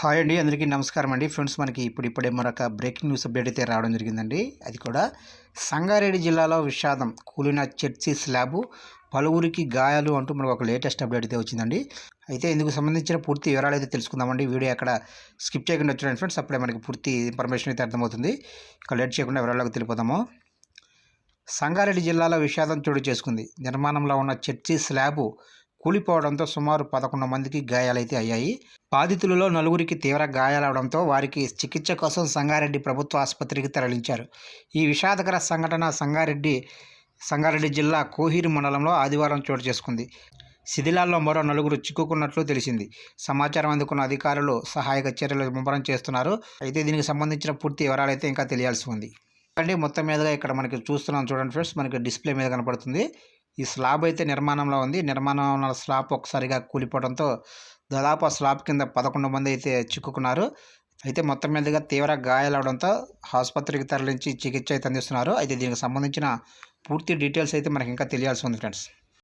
Hi అండి అందరికీ నమస్కారం అండి. ఫ్రెండ్స్ మనకి ఇప్పుడు ఇప్పుడే మరొక బ్రేకింగ్ న్యూస్ అప్డేట్ అయితే రావడం జరిగిందండి. అది కూడా సంగారెడ్డి జిల్లాలో విషాదం కూలిన చర్చి స్లాబు పలువురికి గాయాలు అంటూ మనకు ఒక లేటెస్ట్ అప్డేట్ అయితే వచ్చిందండి. అయితే ఇందుకు సంబంధించిన పూర్తి వివరాలు అయితే తెలుసుకుందామండి. వీడియో అక్కడ స్కిప్ చేయకుండా వచ్చాడు ఫ్రెండ్స్ అప్పుడే మనకి పూర్తి ఇన్ఫర్మేషన్ అయితే అర్థమవుతుంది. ఇక లేట్ చేయకుండా వివరాలకు తెలిపోదాము సంగారెడ్డి జిల్లాలో విషాదం చోటు చేసుకుంది. నిర్మాణంలో ఉన్న చర్చి స్లాబు కూలిపోవడంతో సుమారు పదకొండు మందికి గాయాలైతే అయ్యాయి. బాధితులలో నలుగురికి తీవ్ర గాయాలవడంతో వారికి చికిత్స కోసం సంగారెడ్డి ప్రభుత్వ ఆసుపత్రికి తరలించారు. ఈ విషాదకర సంఘటన సంగారెడ్డి సంగారెడ్డి జిల్లా కోహీరు మండలంలో ఆదివారం చోటు చేసుకుంది. శిథిలాల్లో మరో నలుగురు చిక్కుకున్నట్లు తెలిసింది. సమాచారం అందుకున్న అధికారులు సహాయక చర్యలు ముమ్మరం చేస్తున్నారు. అయితే దీనికి సంబంధించిన పూర్తి వివరాలు అయితే ఇంకా తెలియాల్సి ఉంది. అండి మొత్తం మీదుగా ఇక్కడ మనకి చూస్తున్నాం. చూడండి ఫ్రెండ్స్ మనకి డిస్ప్లే మీద కనపడుతుంది. ఈ స్లాబ్ అయితే నిర్మాణంలో ఉంది. నిర్మాణంలో స్లాబ్ ఒకసారిగా కూలిపోవడంతో దాదాపు ఆ స్లాబ్ కింద పదకొండు మంది అయితే చిక్కుకున్నారు. అయితే మొత్తం మీదుగా తీవ్ర గాయాలవడంతో ఆసుపత్రికి తరలించి చికిత్స అయితే అందిస్తున్నారు. అయితే దీనికి సంబంధించిన పూర్తి డీటెయిల్స్ అయితే మనకి ఇంకా తెలియాల్సి ఉంది ఫ్రెండ్స్.